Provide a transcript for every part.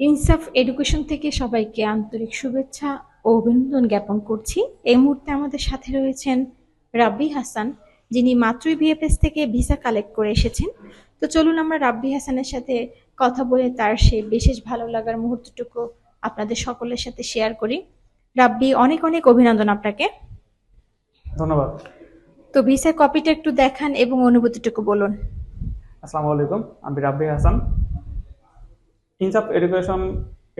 ইনসাফ এডুকেশন থেকে সবাইকে আন্তরিক শুভেচ্ছা ও অভিনন্দন জ্ঞাপন করছি। এই মুহূর্তে আমাদের সাথে রয়েছেন রাব্বি হাসান যিনি মাত্রই ভিএফএস থেকে ভিসা কালেক্ট করে এসেছেন। তো চলুন আমরা রাব্বি হাসানের সাথে কথা বলে তার সেই বিশেষ ভালো লাগার মুহূর্তটুকু আপনাদের সকলের সাথে শেয়ার করি। রাব্বি অনেক অনেক অভিনন্দন আপনাকে। ধন্যবাদ। তো ভিসার কপিটা একটু দেখান এবং অনুভূতিটুকু বলুন। আসসালামু আলাইকুম আমি রাব্বি হাসান। ইনসাফ এডুকেশন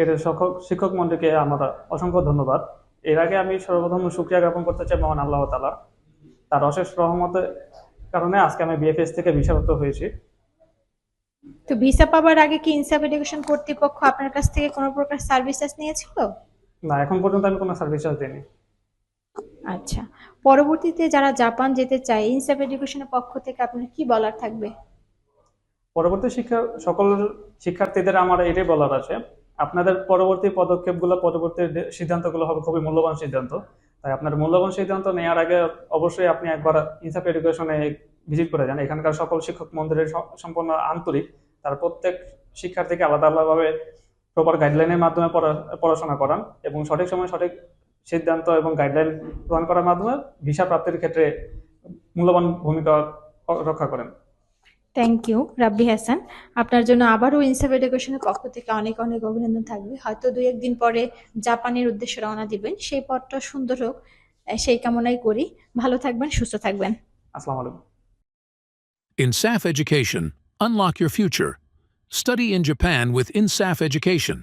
এর শিক্ষক শিক্ষক মন্ডলীকে আমরা অসংখ্য ধন্যবাদ। এর আগে আমি সর্বপ্রথম সুক্রিয়া জ্ঞাপন করতে চাই মহান আল্লাহ তালা তার অশেষ রহমতের কারণে আজকে আমি বিএফএস থেকে ভিসাপ্রাপ্ত হয়েছি। তো ভিসা পাওয়ার আগে কি ইনসাফ এডুকেশন কর্তৃপক্ষ আপনার কাছ থেকে কোনো প্রকার সার্ভিসেস নিয়েছিল? না এখন পর্যন্ত আমি কোনো সার্ভিস দিইনি। আচ্ছা। পরবর্তীতে যারা জাপান যেতে চায় ইনসাফ এডুকেশনের পক্ষ থেকে আপনার কি বলার থাকবে? পরবর্তী শিক্ষা, সকল শিক্ষার্থীদের আমার এটাই বলার আছে। আপনাদের পরবর্তী পদক্ষেপগুলো, পরবর্তী সিদ্ধান্তগুলো হবে খুবই মূল্যবান সিদ্ধান্ত। তাই আপনার মূল্যবান সিদ্ধান্ত নেওয়ার আগে অবশ্যই আপনি একবার ইনসাফ এডুকেশনে ভিজিট করে যান। এখানকার সকল শিক্ষক মন্দিরের সম্পূর্ণ আন্তরিক। তার প্রত্যেক শিক্ষার্থীকে আলাদা আলাদাভাবে প্রপার গাইডলাইনের মাধ্যমে পড়া- পড়াশোনা করান এবং সঠিক সময়ে সঠিক সিদ্ধান্ত এবং গাইডলাইন প্রদান করার মাধ্যমে ভিসা প্রাপ্তির ক্ষেত্রে মূল্যবান ভূমিকা রক্ষা করেন। থ্যাংক ইউ রাব্বি হাসান আপনার জন্য আবারও ইনসাফ এডুকেশনের পক্ষ থেকে অনেক অনেক অভিনন্দন থাকবে। হয়তো দু একদিন পরে জাপানের উদ্দেশ্যে রওনা দিবেন। সেই পথটা সুন্দর হোক সেই কামনাই করি। ভালো থাকবেন সুস্থ থাকবেন। আসসালামু আলাইকুম। In SAF Education, unlock your future. Study in Japan with INSAF Education.